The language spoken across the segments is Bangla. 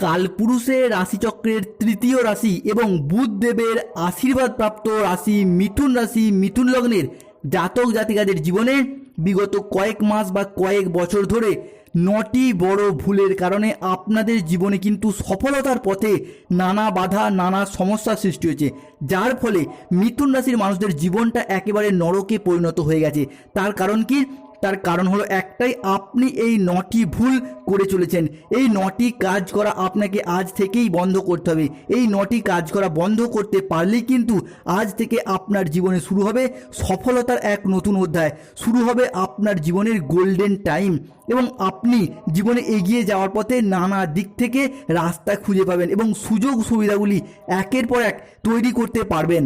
কালপুরুষের রাশিচক্রের তৃতীয় রাশি এবং বুধ দেবের আশীর্বাদ প্রাপ্ত রাশি মিথুন রাশি মিথুন লগ্নের জাতক জাতিকাদের জীবনে বিগত কয়েক মাস বা কয়েক বছর ধরে নটি বড় ভুলের কারণে আপনাদের জীবনে কিন্তু সফলতার পথে নানা বাধা, নানা সমস্যার সৃষ্টি হয়েছে। যার ফলে মিথুন রাশির মানুষদের জীবনটা একেবারে নরকে পরিণত হয়ে গেছে। তার কারণ কি? তার কারণ হলো একটাই, আপনি এই নটি ভুল করে চলেছেন। এই নটি কাজ করা আপনাকে আজ থেকেই বন্ধ করতে হবে। এই নটি কাজ করা বন্ধ করতে পারলেই কিন্তু আজ থেকে আপনার জীবনে শুরু হবে সফলতার এক নতুন অধ্যায়। শুরু হবে আপনার জীবনের গোল্ডেন টাইম এবং আপনি জীবনে এগিয়ে যাওয়ার পথে নানা দিক থেকে রাস্তা খুঁজে পাবেন এবং সুযোগ সুবিধাগুলি একের পর এক তৈরি করতে পারবেন।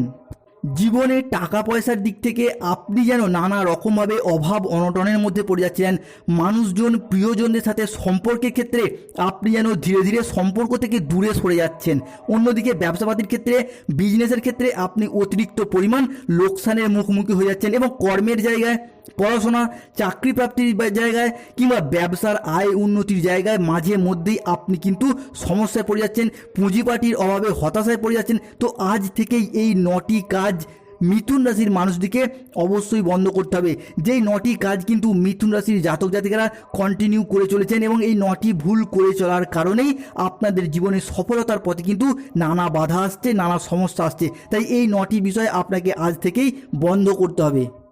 জীবনে টাকা পয়সার দিক থেকে আপনি যেন নানা রকমভাবে অভাব অনটনের মধ্যে পড়ে যাচ্ছিলেন। মানুষজন, প্রিয়জনদের সাথে সম্পর্কের ক্ষেত্রে আপনি যেন ধীরে ধীরে সম্পর্ক থেকে দূরে সরে যাচ্ছেন। অন্যদিকে ব্যবসাপাতির ক্ষেত্রে বিজনেসের ক্ষেত্রে আপনি অতিরিক্ত পরিমাণ লোকসানের মুখোমুখি হয়ে যাচ্ছেন এবং কর্মের জায়গায়, পড়াশোনা চাকরি প্রাপ্তির জায়গায় কিংবা ব্যবসার আয় উন্নতির জায়গায় মাঝে মধ্যেই আপনি কিন্তু সমস্যায় পড়ে যাচ্ছেন পুঁজিপাটির অভাবে হতাশায় পড়ে যাচ্ছেন। তো আজ থেকেই এই নটি কাজ মিথুন রাশির মানুষদিকে অবশ্যই বন্ধ করতে হবে। যেই নটি কাজ কিন্তু মিথুন রাশির জাতক জাতিকারা কন্টিনিউ করে চলেছেন এবং এই নটি ভুল করে চলার কারণেই আপনাদের জীবনে সফলতার পথে কিন্তু নানা বাধা আসছে, নানা সমস্যা আসছে। তাই এই নটি বিষয় আপনাকে আজ থেকেই বন্ধ করতে হবে।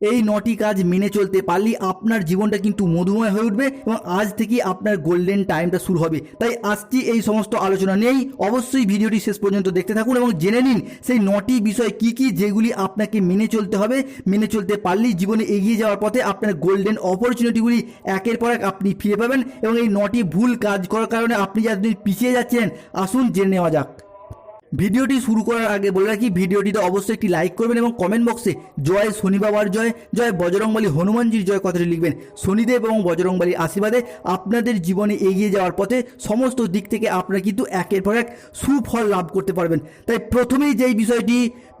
এই নটি কাজ মেনে চলতে পারলেই আপনার জীবনটা কিন্তু মধুময় হয়ে উঠবে এবং আজ থেকেই আপনার গোল্ডেন টাইমটা শুরু হবে। তাই আজকে এই সমস্ত আলোচনা নেই। অবশ্যই ভিডিওটি শেষ পর্যন্ত দেখতে থাকুন এবং জেনে নিন সেই নটি বিষয় কি কি যেগুলি আপনাকে মেনে চলতে হবে। মেনে চলতে পারলেই জীবনে এগিয়ে যাওয়ার পথে আপনার গোল্ডেন অপরচুনিটিগুলি একের পর এক আপনি ফিরে পাবেন এবং এই নটি ভুল কাজ করার কারণে আপনি যতদিন পিছিয়ে যাচ্ছেন আসুন জেনে নেওয়া যাক। ভিডিওটি শুরু করার আগে বলে রাখি, ভিডিওটিতে অবশ্যই একটি লাইক করবেন এবং কমেন্ট বক্সে জয় শনি বাবার জয় জয় বজরংবলী হনুমানজির জয় কথাটি লিখবেন। শনিদেব এবং বজরংবলীর আশীর্বাদে আপনাদের জীবনে এগিয়ে যাওয়ার পথে সমস্ত দিক থেকে আপনারা কিন্তু একের পর এক সুফল লাভ করতে পারবেন। তাই প্রথমেই যেই বিষয়টি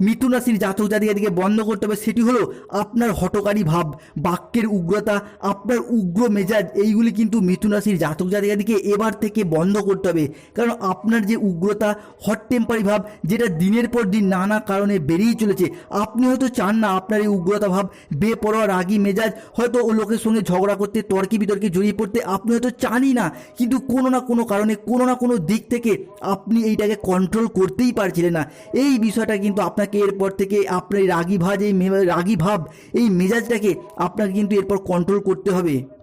মিথুন রাশির জাতক জাতিকাদিকে বন্ধ করতে হবে সেটি হলো আপনার হটকারী ভাব, বাক্যের উগ্রতা, আপনার উগ্র মেজাজ, এইগুলি কিন্তু মিথুন রাশির জাতক জাতিকাদিকে এবার থেকে বন্ধ করতে হবে। কারণ আপনার যে উগ্রতা হট টেম্পারি ভাব, যেটা দিনের পর দিন নানা কারণে বেড়েই চলেছে। আপনি হয়তো চান না আপনার এই উগ্রতা ভাব, বেপরোয়া, রাগী মেজাজ, হয়তো ও লোকের সঙ্গে ঝগড়া করতে, তর্কে বিতর্কে জড়িয়ে পড়তে আপনি হয়তো চানই না। কিন্তু কোনো না কোনো কারণে, কোনো না কোনো দিক থেকে আপনি এইটাকে কন্ট্রোল করতেই পারছিলেন না। এই বিষয়টা কিন্তু আপনাকে এরপর থেকে আপনার রাগী ভাজ এই রাগী ভাব, এই মেজাজটাকে আপনাকে কিন্তু এরপর কন্ট্রোল করতে হবে।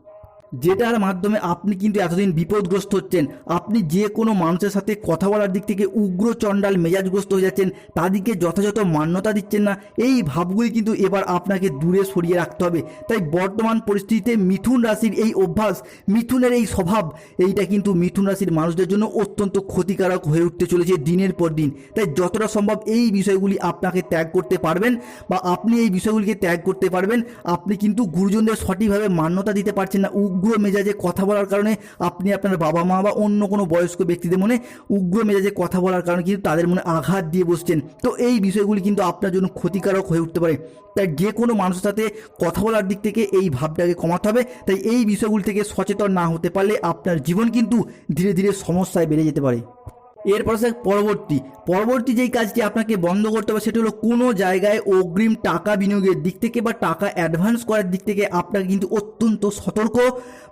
যেটার মাধ্যমে আপনি কিন্তু এতদিন বিপদগ্রস্ত হচ্ছেন, আপনি যে কোনো মানুষের সাথে কথা বলার দিক থেকে উগ্র চণ্ডাল মেজাজগ্রস্ত হয়ে যাচ্ছেন, তাদেরকে যথাযথ মান্যতা দিচ্ছেন না, এই ভাবগুলি কিন্তু এবার আপনাকে দূরে সরিয়ে রাখতে হবে। তাই বর্তমান পরিস্থিতিতে মিথুন রাশির এই অভ্যাস, মিথুনের এই স্বভাব, এইটা কিন্তু মিথুন রাশির মানুষদের জন্য অত্যন্ত ক্ষতিকারক হয়ে উঠতে চলেছে দিনের পর দিন। তাই যতটা সম্ভব এই বিষয়গুলি আপনাকে ত্যাগ করতে পারবেন বা আপনি এই বিষয়গুলিকে ত্যাগ করতে পারবেন, আপনি কিন্তু গুরুজনদের সঠিকভাবে মান্যতা দিতে পারছেন না, উগ্র মেজাজে কথা বলার কারণে আপনি আপনার বাবা মা বা অন্য কোনো বয়স্ক ব্যক্তিদের মনে উগ্র মেজাজে কথা বলার কারণে কিন্তু তাদের মনে আঘাত দিয়ে বসছেন। তো এই বিষয়গুলি কিন্তু আপনার জন্য ক্ষতিকারক হয়ে উঠতে পারে। তাই যে কোনো মানুষের সাথে কথা বলার দিক থেকে এই ভাবটাকে কমাতে হবে। তাই এই বিষয়গুলি থেকে সচেতন না হতে পারলে আপনার জীবন কিন্তু ধীরে ধীরে সমস্যায় বেড়ে যেতে পারে। এরপর সে পরবর্তী। পরবর্তী যেই কাজটি আপনাকে বন্ধ করতে হবে, সেটি হলো কোনো জায়গায় অগ্রিম টাকা বিনিয়োগের দিক থেকে বা টাকা অ্যাডভান্স করার দিক থেকে আপনাকে কিন্তু অত্যন্ত সতর্ক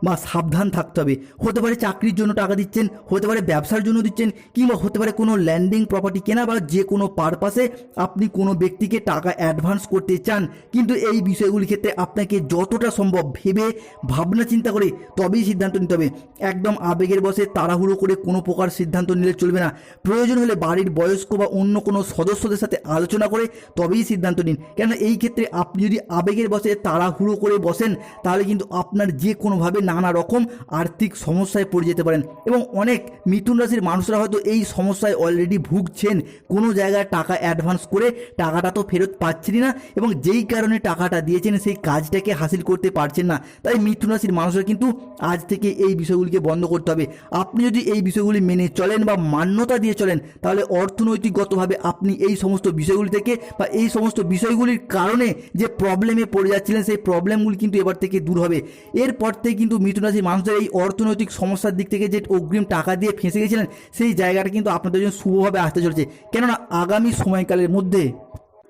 বা সাবধান থাকতে হবে। হতে পারে চাকরির জন্য টাকা দিচ্ছেন, হতে পারে ব্যবসার জন্য দিচ্ছেন, কিংবা হতে পারে কোনো ল্যান্ডিং প্রপার্টি কেনা বা যে কোনো পারপাসে আপনি কোনো ব্যক্তিকে টাকা অ্যাডভান্স করতে চান। কিন্তু এই বিষয়গুলির ক্ষেত্রে আপনাকে যতটা সম্ভব ভেবে ভাবনা চিন্তা করে তবেই সিদ্ধান্ত নিতে হবে। একদম আবেগের বসে তাড়াহুড়ো করে কোনো প্রকার সিদ্ধান্ত নিলে চলবে না। প্রয়োজন হলে বাড়ির বয়স্ক বা অন্য কোনো সদস্যদের সাথে আলোচনা করে তবেই সিদ্ধান্ত নিন। কেন এই ক্ষেত্রে আপনি যদি আবেগের বসে তাড়াহুড়ো করে বসেন, তাহলে কিন্তু আপনার যে কোনোভাবে নানা রকম আর্থিক সমস্যায় পড়ে যেতে পারেন। এবং অনেক মিথুন রাশির মানুষরা হয়তো এই সমস্যায় অলরেডি ভুগছেন। কোনো জায়গায় টাকা অ্যাডভান্স করে টাকাটা তো ফেরত পাচ্ছেনই না এবং যেই কারণে টাকাটা দিয়েছেন, সেই কাজটাকে হাসিল করতে পারছেন না। তাই মিথুন রাশির মানুষরা কিন্তু আজ থেকে এই বিষয়গুলিকে বন্ধ করতে হবে। আপনি যদি এই বিষয়গুলি মেনে চলেন বা মান্যতা দিয়ে চলেন, তাহলে অর্থনৈতিকগতভাবে আপনি এই সমস্ত বিষয়গুলি থেকে বা এই সমস্ত বিষয়গুলির কারণে যে প্রবলেমে পড়ে যাচ্ছিলেন, সেই প্রবলেমগুলি কিন্তু এবার থেকে দূর হবে। এরপর থেকে কিন্তু মিথুন রাশির মানুষদের এই অর্থনৈতিক সমস্যার দিক থেকে যে অগ্রিম টাকা দিয়ে ফেঁসে গেছিলেন, সেই জায়গাটা কিন্তু আপনাদের জন্য শুভভাবে আসতে চলেছে। কেননা আগামী সময়কালের মধ্যে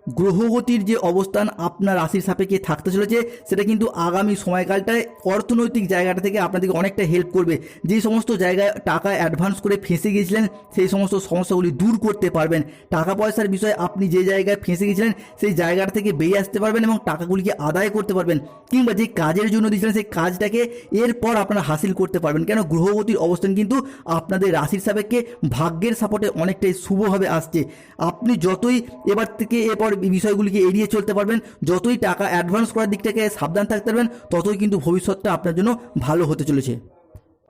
গ্রহগতির যে অবস্থান আপনার রাশির সাপেক্ষে থাকতে চলেছে, সেটা কিন্তু আগামী সময়কালটায় অর্থনৈতিক জায়গাটা থেকে আপনাদেরকে অনেকটা হেল্প করবে। যে সমস্ত জায়গায় টাকা অ্যাডভান্স করে ফেঁসে গিয়েছিলেন, সেই সমস্ত সমস্যাগুলি দূর করতে পারবেন। টাকা পয়সার বিষয়ে আপনি যে জায়গায় ফেঁসে গিয়েছিলেন, সেই জায়গাটা থেকে বেরিয়ে আসতে পারবেন এবং টাকাগুলিকে আদায় করতে পারবেন কিংবা যে কাজের জন্য দিয়েছিলেন, সেই কাজটাকে এরপর আপনারা হাসিল করতে পারবেন। কেন? গ্রহগতির অবস্থান কিন্তু আপনাদের রাশির সাপেক্ষে ভাগ্যের সাপোর্টে অনেকটাই শুভভাবে আসছে। আপনি যতই এবার থেকে এরপর বিষয়গুলিকে এড়িয়ে চলতে পারবেন। যতই টাকা অ্যাডভান্স করার দিক থেকে সাবধান থাকতে পারবেন, ততই কিন্তু ভবিষ্যৎটা আপনার জন্য ভালো হতে চলেছে।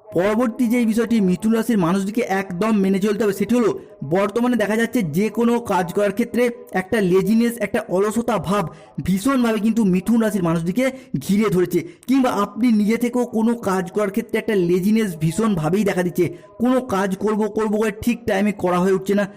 পরবর্তী যে বিষয়টি মিথুন রাশির মানুষটিকে একদম মেনে চলতে হবে, সেটি হলো বর্তমানে দেখা যাচ্ছে যে কোনো কাজ করার ক্ষেত্রে একটা লেজিনেস একটা অলসতা ভাব ভীষণভাবে কিন্তু মিথুন রাশির মানুষটিকে ঘিরে ধরেছে। কিংবা আপনি নিজে থেকেও কোনো কাজ করার ক্ষেত্রে একটা লেজিনেস ভীষণভাবেই দেখা দিচ্ছে। কোনো কাজ করব করব করে ঠিক টাইমে করা হয়ে উঠছে না।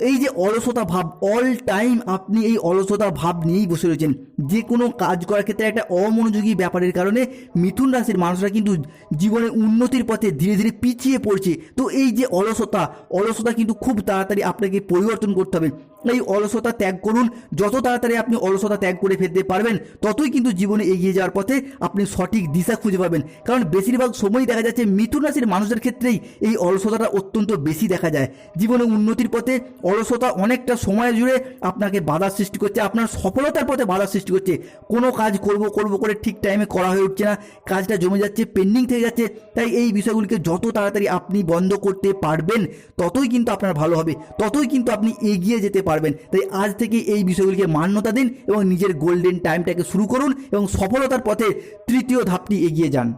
এই যে অলসতা ভাব অল টাইম আপনি এই অলসতা ভাব নিয়েই বসে রয়েছেন। যে কোনো কাজ করার ক্ষেত্রে একটা অমনোযোগী ব্যাপারের কারণে মিথুন রাশির মানুষরা কিন্তু জীবনে উন্নতির পথে ধীরে ধীরে পিছিয়ে পড়ছে। তো এই যে অলসতা অলসতা কিন্তু খুব তাড়াতাড়ি আপনাকে পরিবর্তন করতে হবে। এই অলসতা ত্যাগ করুন। যত তাড়াতাড়ি আপনি অলসতা ত্যাগ করে ফেলতে পারবেন, ততই কিন্তু জীবনে এগিয়ে যাওয়ার পথে আপনি সঠিক দিশা খুঁজে পাবেন। কারণ বেশিরভাগ সময়ই দেখা যাচ্ছে মিথুন রাশির মানুষের ক্ষেত্রেই এই অলসতাটা অত্যন্ত বেশি দেখা যায়। জীবনে উন্নতির পথে অলসতা অনেকটা সময় জুড়ে আপনাকে বাধার সৃষ্টি করছে, আপনার সফলতার পথে বাধার সৃষ্টি করছে। কোনো কাজ করব করব করে ঠিক টাইমে করা হয়ে উঠছে না। কাজটা জমে যাচ্ছে পেন্ডিং থেকে যাচ্ছে। তাই এই বিষয়গুলিকে যত তাড়াতাড়ি আপনি বন্ধ করতে পারবেন, ততই কিন্তু আপনার ভালো হবে, ততই কিন্তু আপনি এগিয়ে যেতে পারবেন। তাই আজ থেকে এই বিষয়গুলিকে মান্যতা দিন এবং নিজের গোল্ডেন টাইমটাকে শুরু করুন এবং সফলতার পথে তৃতীয় ধাপটি এগিয়ে যান।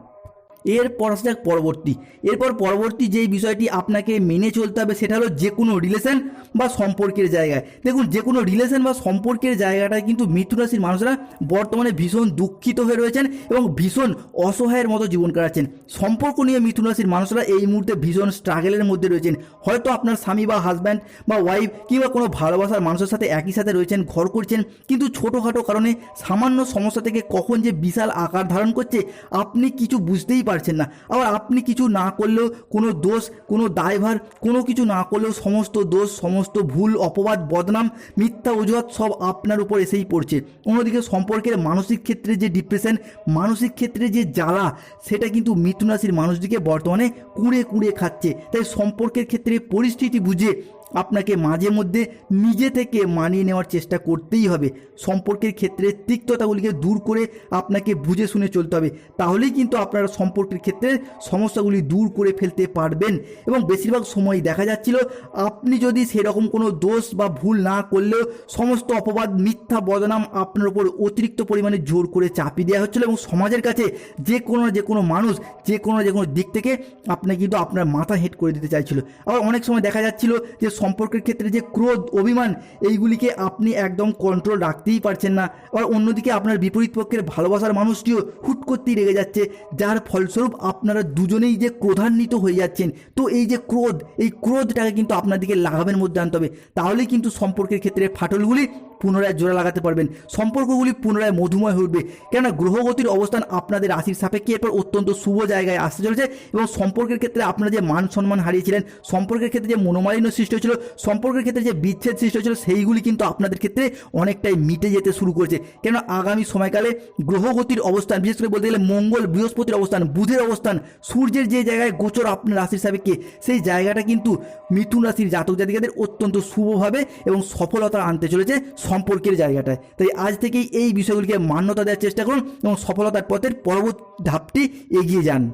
এরপর আসা যাক পরবর্তী। এরপর পরবর্তী যেই বিষয়টি আপনাকে মেনে চলতে হবে সেটা হলো যে কোনো রিলেশন বা সম্পর্কের জায়গায়। দেখুন, যে কোনো রিলেশন বা সম্পর্কের জায়গাটায় কিন্তু মৃত্যু রাশির মানুষরা বর্তমানে ভীষণ দুঃখিত হয়ে রয়েছেন এবং ভীষণ অসহায়ের মতো জীবন কাটাচ্ছেন। সম্পর্ক নিয়ে মিথুন রাশির মানুষরা এই মুহূর্তে ভীষণ স্ট্রাগলের মধ্যে রয়েছেন। হয়তো আপনার স্বামী বা হাজব্যান্ড বা ওয়াইফ কিংবা কোনো ভালোবাসার মানুষের সাথে একই সাথে রয়েছেন, ঘর করছেন, কিন্তু ছোটোখাটো কারণে সামান্য সমস্যা থেকে কখন যে বিশাল আকার ধারণ করছে, আপনি কিছু বুঝতেই পারছেন না। আবার আপনি কিছু না করলেও কোনো দোষ, কোনো দায়ভার, কোনো কিছু না করলেও সমস্ত দোষ, সমস্ত ভুল, অপবাদ, বদনাম, মিথ্যা, অজুহাত সব আপনার উপর এসেই পড়ছে। অন্যদিকে সম্পর্কের মানসিক ক্ষেত্রে যে ডিপ্রেশন মানসিক ক্ষেত্রে যে জ্বালা, সেটা কিন্তু মিথুন রাশির মানুষটিকে বর্তমানে কুড়ে কুড়ে খাচ্ছে। তাই সম্পর্কের ক্ষেত্রে পরিস্থিতি বুঝে আপনাকে মাঝে মধ্যে নিজে থেকে মানিয়ে নেওয়ার চেষ্টা করতেই হবে। সম্পর্কের ক্ষেত্রে তিক্ততাগুলিকে দূর করে আপনাকে বুঝে শুনে চলতে হবে। তাহলেই কিন্তু আপনারা সম্পর্কের ক্ষেত্রে সমস্যাগুলি দূর করে ফেলতে পারবেন এবং বেশিরভাগ সময় দেখা যাচ্ছিল আপনি যদি সেরকম কোনো দোষ বা ভুল না করলেও সমস্ত অপবাদ, মিথ্যা বদনাম আপনার উপর অতিরিক্ত পরিমাণে জোর করে চাপিয়ে দেওয়া হচ্ছিল এবং সমাজের কাছে যে কোনো যে কোনো মানুষ, যে কোনো যে কোনো দিক থেকে আপনাকে কিন্তু আপনার মাথা হেট করে দিতে চাইছিল। আবার অনেক সময় দেখা যাচ্ছিল যে সম্পর্কের ক্ষেত্রে যে ক্রোধ, অভিমান, এইগুলিকে আপনি একদম কন্ট্রোল রাখতেই পারছেন না। আবার অন্যদিকে আপনার বিপরীত পক্ষের ভালোবাসার মানুষটিও হুট করতেই রেগে যাচ্ছে। যার ফলস্বরূপ আপনারা দুজনেই যে ক্রোধান্বিত হয়ে যাচ্ছেন। তো এই যে ক্রোধ, এই ক্রোধটাকে কিন্তু আপনার দিকে লাগামের মধ্যে আনতে হবে। তাহলেই কিন্তু সম্পর্কের ক্ষেত্রে ফাটলগুলি পুনরায় জোড়া লাগাতে পারবেন। সম্পর্কগুলি পুনরায় মধুময় হয়ে উঠবে। কেননা গ্রহগতির অবস্থান আপনাদের রাশির সাপেক্ষে এরপর অত্যন্ত শুভ জায়গায় আসতে চলেছে এবং সম্পর্কের ক্ষেত্রে আপনারা যে মান সম্মান হারিয়েছিলেন, সম্পর্কের ক্ষেত্রে যে মনোমালিন্য সৃষ্টি হয়েছিল সম্পর্কের ক্ষেত্রে যে বিচ্ছেদ সৃষ্টি হয়েছিল, সেইগুলি কিন্তু আপনাদের ক্ষেত্রে অনেকটাই মিটে যেতে শুরু করেছে। কেন আগামী সময়কালে গ্রহগতির অবস্থান, বিশেষ করে বলতে গেলে মঙ্গল বৃহস্পতির অবস্থান, বুধের অবস্থান, সূর্যের যে জায়গায় গোচর আপনার রাশির সাপেক্ষে সেই জায়গাটা কিন্তু মিথুন রাশির জাতক জাতিকাদের অত্যন্ত শুভভাবে এবং সফলতা আনতে চলেছে সম্পর্কের জায়গাটায়। তাই আজ থেকেই এই বিষয়গুলিকে মান্যতা দেওয়ার চেষ্টা করুন এবং সফলতার পথের পরবর্তী ধাপটি এগিয়ে যান।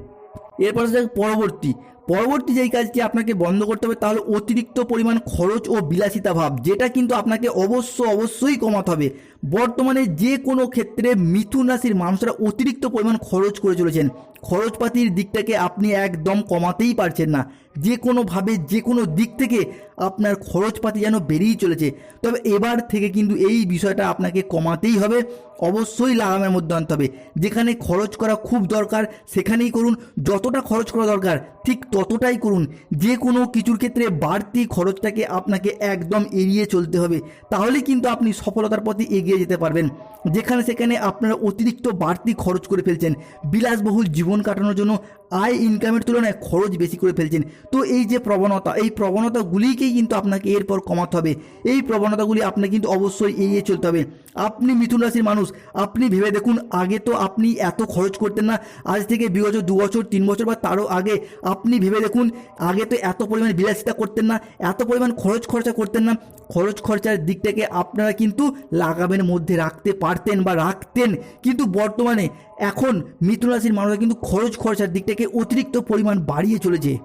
এরপর পরবর্তী। পরবর্তী যেই কাজটি আপনাকে বন্ধ করতে হবে, তাহলে অতিরিক্ত পরিমাণ খরচ ও বিলাসিতা ভাব, যেটা কিন্তু আপনাকে অবশ্য অবশ্যই কমাতে হবে। বর্তমানে যে কোনো ক্ষেত্রে মিথুন রাশির মানুষরা অতিরিক্ত পরিমাণ খরচ করে চলেছেন। খরচপাতির দিকটাকে আপনি একদম কমাতেই পারছেন না। যে কোনোভাবে, যে কোনো দিক থেকে আপনার খরচপাতি যেন বেরিয়েই চলেছে। তবে এবার থেকে কিন্তু এই বিষয়টা আপনাকে কমাতেই হবে। অবশ্যই লাগামের মধ্যে আনতে হবে। যেখানে খরচ করা খুব দরকার, সেখানেই করুন। যতটা খরচ করা দরকার, ঠিক ততটাই করুন। যে কোনো কিছুর ক্ষেত্রে বাড়তি খরচটাকে আপনাকে একদম এড়িয়ে চলতে হবে। তাহলে কিন্তু আপনি সফলতার পথে এগিয়ে যেতে পারবেন। যেখানে সেখানে আপনারা অতিরিক্ত বাড়তি খরচ করে ফেলছেন। বিলাসবহুল জীবন কাটানোর জন্য আয় ইনকামের তুলনায় খরচ বেশি করে ফেলছেন। তো এই যে প্রবণতা, এই প্রবণতাগুলিকেই কিন্তু আপনাকে এরপর কমাতে হবে। এই প্রবণতাগুলি আপনাকে কিন্তু অবশ্যই এড়িয়ে চলতে হবে। আপনি মিথুন রাশির মানুষ, আপনি ভেবে দেখুন, আগে তো আপনি এত খরচ করতেন না। আজ থেকে বিগত দু বছর, তিন বছর বা তারও আগে আপনি ভেবে দেখুন, আগে তো এত পরিমাণ বিলাসিতা করতেন না, এত পরিমাণ খরচ খরচা করতেন না। খরচ খরচার দিকটাকে আপনারা কিন্তু লাগামের মধ্যে রাখতে পারতেন বা রাখতেন। কিন্তু বর্তমানে এখন মিথুন রাশির মানুষরা কিন্তু খরচ খরচার দিকটাকে অতিরিক্ত পরিমাণ বাড়িয়ে চলেছে।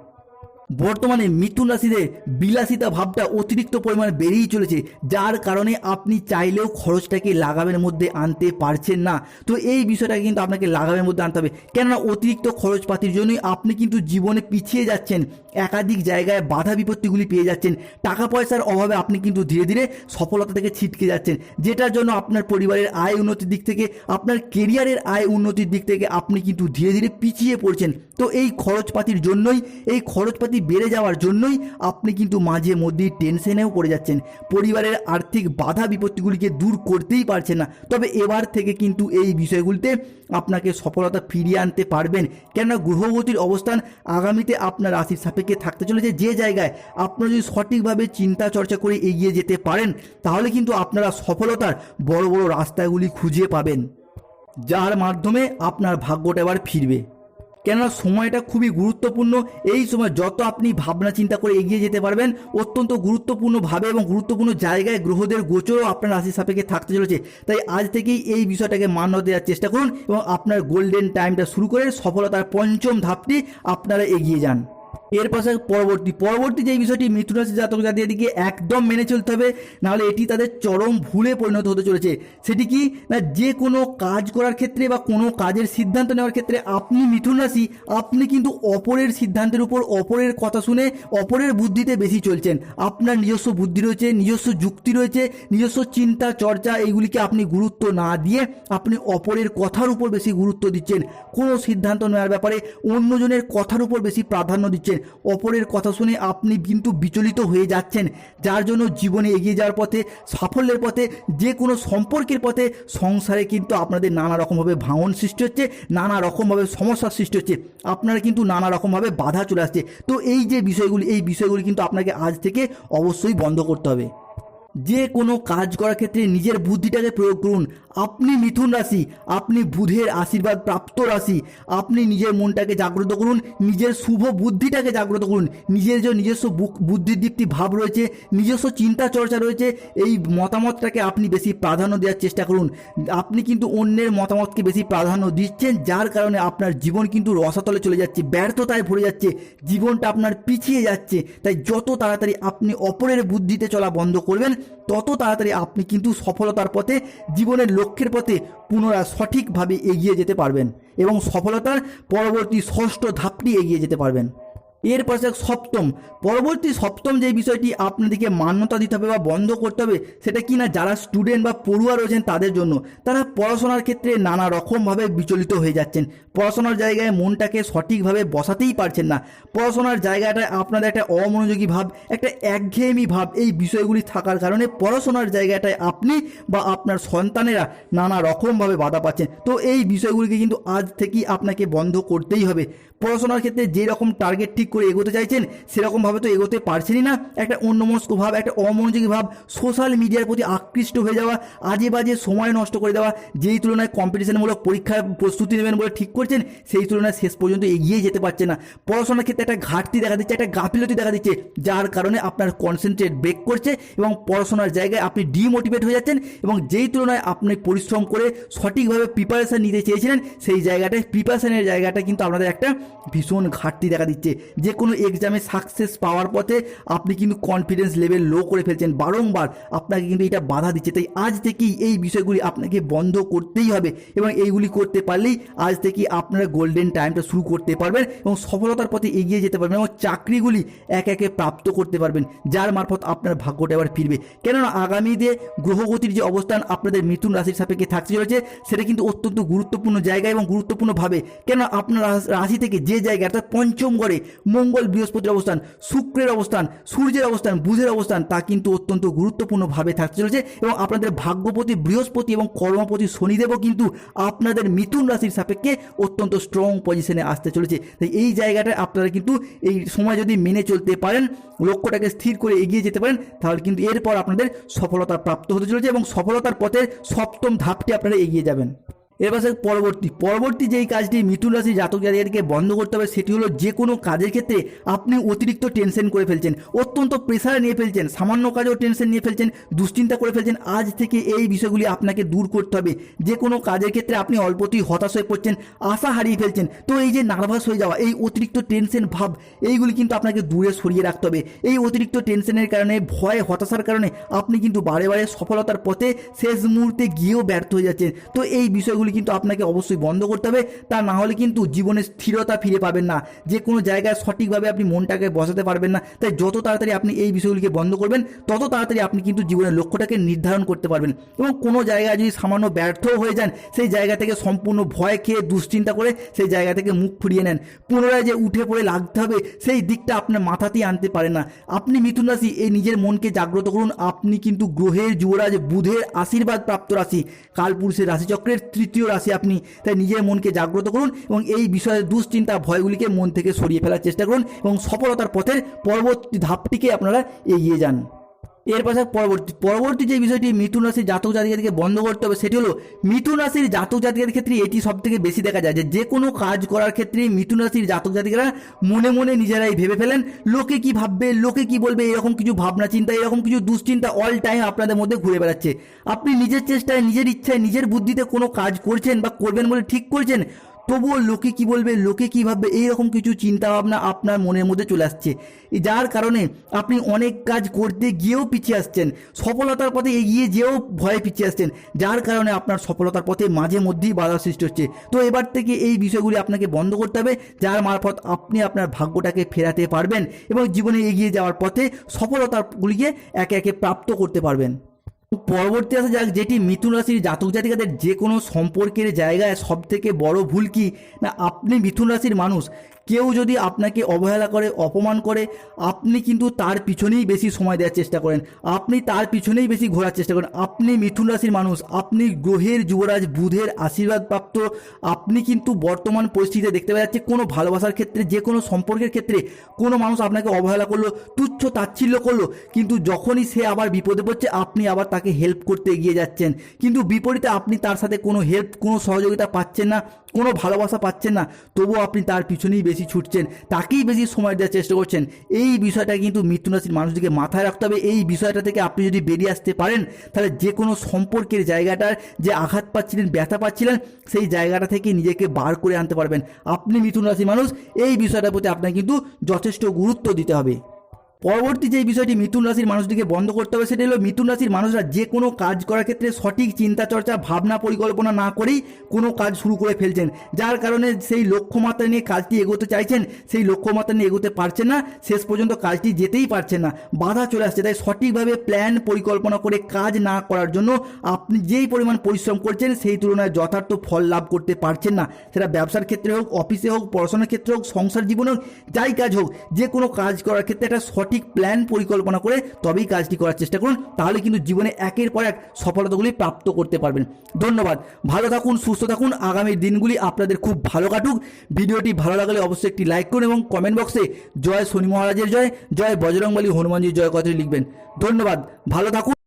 বর্তমানে মিথুন রাশিদের বিলাসিতা ভাবটা অতিরিক্ত পরিমাণে বেড়েই চলেছে, যার কারণে আপনি চাইলেও খরচটাকে লাগামের মধ্যে আনতে পারছেন না। তো এই বিষয়টাকে কিন্তু আপনাকে লাগামের মধ্যে আনতে হবে। কেননা অতিরিক্ত খরচপাতির জন্যই আপনি কিন্তু জীবনে পিছিয়ে যাচ্ছেন, একাধিক জায়গায় বাধা বিপত্তিগুলি পেয়ে যাচ্ছেন, টাকা পয়সার অভাবে আপনি কিন্তু ধীরে ধীরে সফলতা থেকে ছিটকে যাচ্ছেন, যেটার জন্য আপনার পরিবারের আয় উন্নতির দিক থেকে, আপনার কেরিয়ারের আয় উন্নতির দিক থেকে আপনি কিন্তু ধীরে ধীরে পিছিয়ে পড়ছেন। তো এই খরচপাতির জন্যই, এই খরচপাতি বেড়ে যাওয়ার জন্যই আপনি কিন্তু মাঝে মধ্যেই টেনশনেও পড়ে যাচ্ছেন। পরিবারের আর্থিক বাধা বিপত্তিগুলিকে দূর করতেই পারছেন না। তবে এবার থেকে কিন্তু এই বিষয়গুলিতে আপনাকে সফলতা ফিরিয়ে আনতে পারবেন। কেননা গ্রহগতির অবস্থান আগামীতে আপনার রাশির সাপেক্ষে থাকতে চলেছে। যে জায়গায় আপনারা যদি সঠিকভাবে চিন্তা চর্চা করে এগিয়ে যেতে পারেন, তাহলে কিন্তু আপনারা সফলতার বড় বড় রাস্তাগুলি খুঁজে পাবেন। যার মাধ্যমে আপনার ভাগ্যটা এবার ফিরবে। কেননা সময়টা খুবই গুরুত্বপূর্ণ। এই সময় যত আপনি ভাবনা চিন্তা করে এগিয়ে যেতে পারবেন, অত্যন্ত গুরুত্বপূর্ণভাবে এবং গুরুত্বপূর্ণ জায়গায় গ্রহদের গোচরও আপনার রাশি সাপেক্ষে থাকতে চলেছে। তাই আজ থেকেই এই বিষয়টাকে মান্য দেওয়ার চেষ্টা করুন এবং আপনার গোল্ডেন টাইমটা শুরু করে সফলতার পঞ্চম ধাপটি আপনারা এগিয়ে যান। এর পাশে পরবর্তী পরবর্তী যে বিষয়টি মিথুন রাশি জাতক জাতিকে একদম মেনে চলতে হবে, নাহলে এটি তাদের চরম ভুলে পরিণত হতে চলেছে। সেটি কি? না, যে কোনো কাজ করার ক্ষেত্রে বা কোনো কাজের সিদ্ধান্ত নেওয়ার ক্ষেত্রে আপনি মিথুন রাশি, আপনি কিন্তু অপরের সিদ্ধান্তের উপর অপরের কথা শুনে অপরের বুদ্ধিতে বেশি চলছেন। আপনার নিজস্ব বুদ্ধি রয়েছে, নিজস্ব যুক্তি রয়েছে, নিজস্ব চিন্তা, চর্চা, এইগুলিকে আপনি গুরুত্ব না দিয়ে আপনি অপরের কথার উপর বেশি গুরুত্ব দিচ্ছেন। কোনো সিদ্ধান্ত নেওয়ার ব্যাপারে অন্যজনের কথার উপর বেশি প্রাধান্য দিচ্ছেন। অপরের কথা শুনে আপনি কিন্তু বিচলিত হয়ে যাচ্ছেন। যার জন্য জীবনে এগিয়ে যাওয়ার পথে, সাফল্যের পথে, যে কোনো সম্পর্কের পথে সংসারে কিন্তু আপনাদের নানা রকমভাবে ভাঙন সৃষ্টি হচ্ছে, নানা রকমভাবে সমস্যার সৃষ্টি হচ্ছে। আপনারা কিন্তু নানা রকমভাবে বাধা চলে আসছে। তো এই যে বিষয়গুলি, এই বিষয়গুলি কিন্তু আপনাকে আজ থেকে অবশ্যই বন্ধ করতে হবে। যে কোনো কাজ করার ক্ষেত্রে নিজের বুদ্ধিটাকে প্রয়োগ করুন। আপনি মিথুন রাশি, আপনি বুধের আশীর্বাদ প্রাপ্ত রাশি, আপনি নিজের মনটাকে জাগ্রত করুন, নিজের শুভ বুদ্ধিটাকে জাগ্রত করুন, নিজের যে নিজস্ব বুক- বুদ্ধিদীপ্তি ভাব রয়েছে, নিজস্ব চিন্তা চর্চা রয়েছে, এই মতামতটাকে আপনি বেশি প্রাধান্য দেওয়ার চেষ্টা করুন। আপনি কিন্তু অন্যের মতামতকে বেশি প্রাধান্য দিচ্ছেন, যার কারণে আপনার জীবন কিন্তু রসাতলে চলে যাচ্ছে, ব্যর্থতায় ভরে যাচ্ছে, জীবনটা আপনার পিছিয়ে যাচ্ছে। তাই যত তাড়াতাড়ি আপনি অপরের বুদ্ধিতে চলা বন্ধ করবেন, তত তাড়াতাড়ি আপনি কিন্তু সফলতার পথে জীবনের লক্ষ্যের পথে পুনরায় সঠিকভাবে এগিয়ে যেতে পারবেন এবং সফলতার পরবর্তী ষষ্ঠ ধাপটি এগিয়ে যেতে পারবেন। এর পাশে সপ্তম। পরবর্তী সপ্তম যে বিষয়টি আপনাদেরকে মান্যতা দিতে হবে বা বন্ধ করতে হবে, সেটা কি না যারা স্টুডেন্ট বা পড়ুয়া রয়েছেন তাদের জন্য? তারা পড়াশোনার ক্ষেত্রে নানা রকমভাবে বিচলিত হয়ে যাচ্ছেন। পড়াশোনার জায়গায় মনটাকে সঠিকভাবে বসাতেই পারছেন না। পড়াশোনার জায়গাটায় আপনাদের একটা অমনোযোগী ভাব, একটা একঘেয়েমি ভাব, এই বিষয়গুলি থাকার কারণে পড়াশোনার জায়গাটায় আপনি বা আপনার সন্তানেরা নানা রকমভাবে বাধা পাচ্ছেন। তো এই বিষয়গুলিকে কিন্তু আজ থেকেই আপনাকে বন্ধ করতেই হবে। পড়াশোনার ক্ষেত্রে যে রকম টার্গেট ঠিক করে এগোতে চাইছেন, সেরকমভাবে তো এগোতে পারছেনই না। একটা অন্যমস্ক ভাব, একটা অমনোযোগী ভাব সোশ্যাল মিডিয়ার প্রতি আকৃষ্ট হয়ে যাওয়া আজে বাজে সময় নষ্ট করে দেওয়া, যেই তুলনায় কম্পিটিশনমূলক পরীক্ষার প্রস্তুতি নেবেন বলে ঠিক করছেন, সেই তুলনায় শেষ পর্যন্ত এগিয়ে যেতে পারছে না। পড়াশোনার ক্ষেত্রে একটা ঘাটতি দেখা দিচ্ছে, একটা গাফিলতি দেখা দিচ্ছে, যার কারণে আপনার কনসেন্ট্রেট ব্রেক করছে এবং পড়াশোনার জায়গায় আপনি ডিমোটিভেট হয়ে যাচ্ছেন এবং যেই তুলনায় আপনি পরিশ্রম করে সঠিকভাবে প্রিপারেশান নিতে চেয়েছিলেন, সেই জায়গাটায় প্রিপারেশানের জায়গাটা কিন্তু আপনাদের একটা ভীষণ ঘাটতি দেখা দিচ্ছে। যে কোনো এক্সামে সাকসেস পাওয়ার পথে আপনি কিন্তু কনফিডেন্স লেভেল লো করে ফেলছেন। বারংবার আপনাকে কিন্তু এটা বাধা দিচ্ছে। তাই আজ থেকেই এই বিষয়গুলি আপনাকে বন্ধ করতেই হবে এবং এইগুলি করতে পারলেই আজ থেকেই আপনারা গোল্ডেন টাইমটা শুরু করতে পারবেন এবং সফলতার পথে এগিয়ে যেতে পারবেন এবং চাকরিগুলি এক একে প্রাপ্ত করতে পারবেন, যার মারফত আপনার ভাগ্যটা এবার ফিরবে। কেননা আগামী আগামীতে গ্রহগতির যে অবস্থান আপনাদের মিথুন রাশির সাপেক্ষে থাকতে চলেছে, সেটা কিন্তু অত্যন্ত গুরুত্বপূর্ণ জায়গা এবং গুরুত্বপূর্ণভাবে। কেন আপনার রাশি থেকে যে জায়গা অর্থাৎ পঞ্চম ঘরে মঙ্গল বৃহস্পতির অবস্থান, শুক্রের অবস্থান, সূর্যের অবস্থান, বুধের অবস্থান, তা কিন্তু অত্যন্ত গুরুত্বপূর্ণভাবে থাকতে চলেছে এবং আপনাদের ভাগ্যপতি বৃহস্পতি এবং কর্মপতি শনিদেবও কিন্তু আপনাদের মিথুন রাশির সাপেক্ষে অত্যন্ত স্ট্রং পজিশনে আসতে চলেছে। তাই এই জায়গাটায় আপনারা কিন্তু এই সময় যদি মেনে চলতে পারেন, লক্ষ্যটাকে স্থির করে এগিয়ে যেতে পারেন, তাহলে কিন্তু এরপর আপনাদের সফলতা প্রাপ্ত হতে চলেছে এবং সফলতার পথে সপ্তম ধাপটি আপনারা এগিয়ে যাবেন। এর পাশে পরবর্তী পরবর্তী যেই কাজটি মিথুন রাশি জাতক জাতিকাদেরকে বন্ধ করতে হবে সেটি হলো যে কোনো কাজের ক্ষেত্রে আপনি অতিরিক্ত টেনশন করে ফেলছেন, অত্যন্ত প্রেশার নিয়ে ফেলছেন, সামান্য কাজেও টেনশন নিয়ে ফেলছেন, দুশ্চিন্তা করে ফেলছেন, আজ থেকে এই বিষয়গুলি আপনাকে দূর করতে হবে। যে কোনো কাজের ক্ষেত্রে আপনি অল্পতেই হতাশ হয়ে পড়ছেন, আশা হারিয়ে ফেলছেন, তো এই যে নার্ভাস হয়ে যাওয়া, এই অতিরিক্ত টেনশন ভাব, এইগুলি কিন্তু আপনাকে দূরে সরিয়ে রাখতে হবে। এই অতিরিক্ত টেনশনের কারণে, ভয়, হতাশার কারণে আপনি কিন্তু বারে বারে সফলতার পথে শেষ মুহূর্তে গিয়েও ব্যর্থ হয়ে যাচ্ছেন। তো এই বিষয়গুলি কিন্তু আপনাকে অবশ্যই বন্ধ করতে হবে। তা না হলে কিন্তু জীবনে স্থিরতা ফিরে পাবেন না। যে কোনো জায়গায় সঠিকভাবে আপনি মনটাকে বসাতে পারবেন না। তাই যত তাড়াতাড়ি আপনি এই বিষয়গুলিকে বন্ধ করবেন, তত তাড়াতাড়ি আপনি কিন্তু জীবনের লক্ষ্যটাকে নির্ধারণ করতে পারবেন। এবং কোনো জায়গায় যদি সামান্য ব্যর্থ হয়ে যান, সেই জায়গা থেকে সম্পূর্ণ ভয় খেয়ে দুশ্চিন্তা করে সেই জায়গা থেকে মুখ ফুরিয়ে নেন। পুনরায় যে উঠে পড়ে লাগতে হবে, সেই দিকটা আপনার মাথাতেই আনতে পারেন না। আপনি মিথুন রাশি, এই নিজের মনকে জাগ্রত করুন। আপনি কিন্তু গ্রহের যুবরাজ, বুধের আশীর্বাদ প্রাপ্ত রাশি কালপুরুষের রাশিচক্রের তৃতীয় রাশি আপনি, তাই নিজের মনকে জাগ্রত করুন এবং এই বিষয়ে দুশ্চিন্তা ভয়গুলিকে মন থেকে সরিয়ে ফেলার চেষ্টা করুন এবং সফলতার পথের পরবর্তী ধাপটিকে আপনারা এগিয়ে যান। এর পাশে পরবর্তী পরবর্তী যে বিষয়টি মিথুন রাশির জাতক জাতিকাদেরকে বন্ধ করতে হবে, সেটি হলো মিথুন রাশির জাতক জাতিকাদের ক্ষেত্রে এটি সব থেকে বেশি দেখা যায় যে কোনো কাজ করার ক্ষেত্রে মিথুন রাশির জাতক জাতিকারা মনে মনে নিজেরাই ভেবে ফেলেন, লোকে কি ভাববে, লোকে কি বলবে, এরকম কিছু ভাবনা চিন্তা, এরকম কিছু দুশ্চিন্তা অল টাইম আপনাদের মধ্যে ঘুরে বেড়াচ্ছে। আপনি নিজের চেষ্টায়, নিজের ইচ্ছায়, নিজের বুদ্ধিতে কোনো কাজ করছেন বা করবেন বলে ঠিক করছেন তবুও লোকে কি বলবে? লোকে কি ভাববে? এইরকম কিছু চিন্তা ভাবনা আপনার মনের মধ্যে চলে আসছে। যার কারণে আপনি অনেক কাজ করতে গিয়েও পিছিয়ে আসছেন। সফলতার পথে এগিয়ে যেও ভয়ে পিছিয়ে আসছেন। যার কারণে আপনার সফলতার পথে মাঝে মধ্যেই বাধা সৃষ্টি হচ্ছে। তো এবার থেকে এই বিষয়গুলি আপনাকে বন্ধ করতে হবে, যার মারফত আপনি আপনার ভাগ্যটাকে ফেরাতে পারবেন এবং জীবনে এগিয়ে যাওয়ার পথে সফলতাগুলিকে একে একে প্রাপ্ত করতে পারবেন। পরবর্তী আসা যাক, যেটি মিথুন রাশির জাতক জাতিকাদের যে কোনো সম্পর্কের জায়গায় সব থেকে বড় ভুল কি? না, আপনি মিথুন রাশির মানুষ কেউ যদি আপনাকে অবহেলা করে, অপমান করে, আপনি কিন্তু তার পিছনেই বেশি সময় দেওয়ার চেষ্টা করেন। আপনি তার পিছনেই বেশি ঘোরার চেষ্টা করেন। আপনি মিথুন রাশির মানুষ, আপনি গ্রহের যুবরাজ, বুধের আশীর্বাদ প্রাপ্ত আপনি কিন্তু বর্তমান পরিস্থিতিতে দেখতে পাওয়া যাচ্ছে কোনো ভালোবাসার ক্ষেত্রে, যে কোনো সম্পর্কের ক্ষেত্রে কোনো মানুষ আপনাকে অবহেলা করল, তুচ্ছ তাচ্ছিল্য করল, কিন্তু যখনই সে আবার বিপদে পড়ছে, আপনি আবার তাকে হেল্প করতে এগিয়ে যাচ্ছেন। কিন্তু বিপরীতে আপনি তার সাথে কোনো হেল্প কোনো সহযোগিতা পাচ্ছেন না, কোনো ভালোবাসা পাচ্ছেন না, তবুও আপনি তার পিছনেই বেশি ছুটছেন, তাকেই বেশি সময় দেওয়ার চেষ্টা করছেন। এই বিষয়টা কিন্তু মৃত্যু রাশির মানুষটিকে মাথায় রাখতে হবে। এই বিষয়টা থেকে আপনি যদি বেরিয়ে আসতে পারেন, তাহলে যে কোনো সম্পর্কের জায়গাটার যে আঘাত পাচ্ছিলেন, ব্যথা পাচ্ছিলেন, সেই জায়গাটা থেকে নিজেকে বার করে আনতে পারবেন। আপনি মিথুন রাশির মানুষ, এই বিষয়টার প্রতি আপনাকে কিন্তু যথেষ্ট গুরুত্ব দিতে হবে। পরবর্তী যে বিষয়টি মিথুন রাশির মানুষটিকে বন্ধ করতে হবে, সেটা হলো মিথুন রাশির মানুষরা যে কোনো কাজ করার ক্ষেত্রে সঠিক চিন্তা চর্চা, ভাবনা পরিকল্পনা না করেই কোনো কাজ শুরু করে ফেলছেন। যার কারণে সেই লক্ষ্যমাত্রা নিয়ে কাজটি এগোতে চাইছেন, সেই লক্ষ্যমাত্রা নিয়ে এগোতে পারছেন না, শেষ পর্যন্ত কাজটি যেতেই পারছেন না। বাধা চলে আসছে, তাই সঠিকভাবে প্ল্যান পরিকল্পনা করে কাজ না করার জন্য আপনি যেই পরিমাণ পরিশ্রম করছেন, সেই তুলনায় যথার্থ ফল লাভ করতে পারছেন না। সেটা ব্যবসার ক্ষেত্রে হোক, অফিসে হোক, পড়াশোনার ক্ষেত্রে হোক, সংসার জীবনে হোক, যাই কাজ হোক, যে কোনো কাজ করার ক্ষেত্রে একটা সঠিক প্ল্যান পরিকল্পনা করে তবেই কাজটি করার চেষ্টা করুন। তাহলে কিন্তু জীবনে একের পর এক সফলতাগুলি প্রাপ্ত করতে পারবেন। ধন্যবাদ। ভালো থাকুন, সুস্থ থাকুন। আগামী দিনগুলি আপনাদের খুব ভালো কাটুক। ভিডিওটি ভালো লাগলে অবশ্যই একটি লাইক করুন এবং কমেন্ট বক্সে জয় শনি মহারাজের জয় জয় বজরংবলী হনুমানজির জয় কথাটি লিখবেন। ধন্যবাদ। ভালো থাকুন।